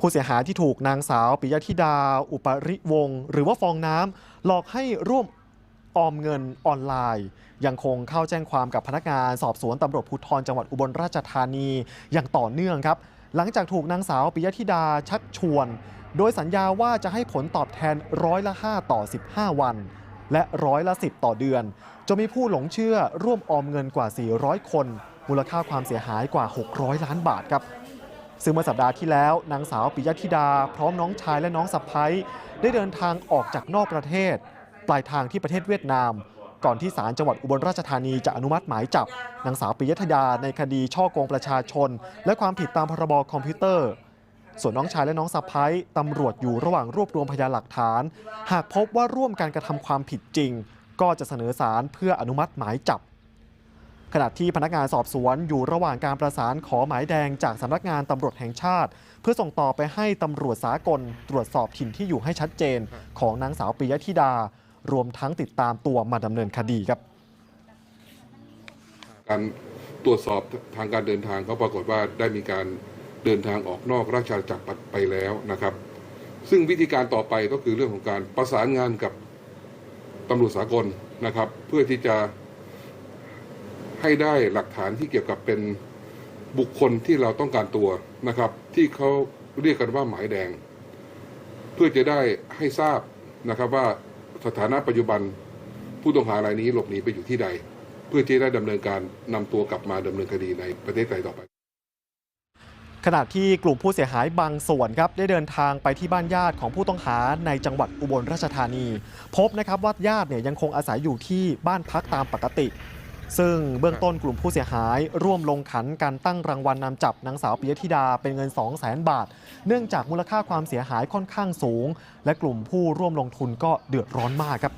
ผู้เสียหายที่ถูกนางสาวปิยธิดา อุปริวงศ์หรือว่าฟองน้ำหลอกให้ร่วมออมเงินออนไลน์ ยังคงเข้าแจ้งความกับพนักงาน สอบสวนตำรวจภูธรจังหวัดอุบลราชธานีอย่างต่อเนื่องครับ หลังจากถูกนางสาวปิยธิดาชักชวน โดยสัญญาว่าจะให้ผลตอบแทนร้อยละ 5 ต่อ 15 วัน และร้อยละ 10 ต่อเดือนจนมีผู้หลงเชื่อร่วมออมเงินกว่า 400 คน มูลค่าความเสียหายกว่า 600 ล้านบาทครับ ซึ่งเมื่อสัปดาห์ที่แล้วนางสาวปิยธิดา พร้อมน้องชายและน้องสะพ้ายได้เดินทางออกจากนอกประเทศ ปลายทางที่ประเทศเวียดนาม ก่อนที่ศาลจังหวัดอุบลราชธานีจะอนุมัติหมายจับนางสาวปิยธิดาในคดีช่อโกงประชาชน และความผิดตามพรบคอมพิวเตอร์ ส่วนน้องชายและน้องสะพ้ายตำรวจอยู่ระหว่างรวบรวมพยานหลักฐาน หากพบว่าร่วมการกระทำความผิดจริง ก็จะเสนอศาลเพื่ออนุมัติหมายจับ ขณะที่พนักงานสอบสวนอยู่ระหว่างการประสานขอหมายแดงจากสำนักงานตำรวจแห่งชาติ เพื่อส่งต่อไปให้ตำรวจสากล ตรวจสอบถิ่นที่อยู่ให้ชัดเจน ของนางสาวปิยธิดา รวมทั้งติดตามตัวมาดำเนินคดีครับ การตรวจสอบทางการเดินทางก็ปรากฏว่าได้มีการเดินทางออกนอกราชอาณาจักรไปแล้วนะครับ ซึ่งวิธีการต่อไปก็คือเรื่องของการประสานงานกับตำรวจสากลนะครับ เพื่อที่จะ ให้ได้หลักฐานที่เกี่ยวกับเป็นบุคคลที่เราต้องการตัวนะครับ ที่เขาเรียกกันว่าหมายแดง เพื่อจะได้ให้ทราบนะครับว่าสถานะปัจจุบันผู้ต้องหารายนี้หลบหนีไปอยู่ที่ใด เพื่อที่จะได้ดำเนินการนำตัวกลับมาดำเนินคดีในประเทศไทยต่อไปขณะที่กลุ่มผู้เสียหายบางส่วนครับได้เดินทางไปที่บ้านญาติของผู้ต้องหาในจังหวัดอุบลราชธานี พบนะครับว่าญาติเนี่ยยังคงอาศัยอยู่ที่บ้านพักตามปกติ ซึ่งเบื้องต้นกลุ่มผู้เสียหายร่วมลงขันการตั้งรางวัลนนำจับนางสาวปิยธิดาเป็นเงิน 2 0 0แสนบาท เนื่องจากมูลค่าความเสียหายค่อนข้างสูง และกลุ่มผู้ร่วมลงทุนก็เดือดร้อนมากครับ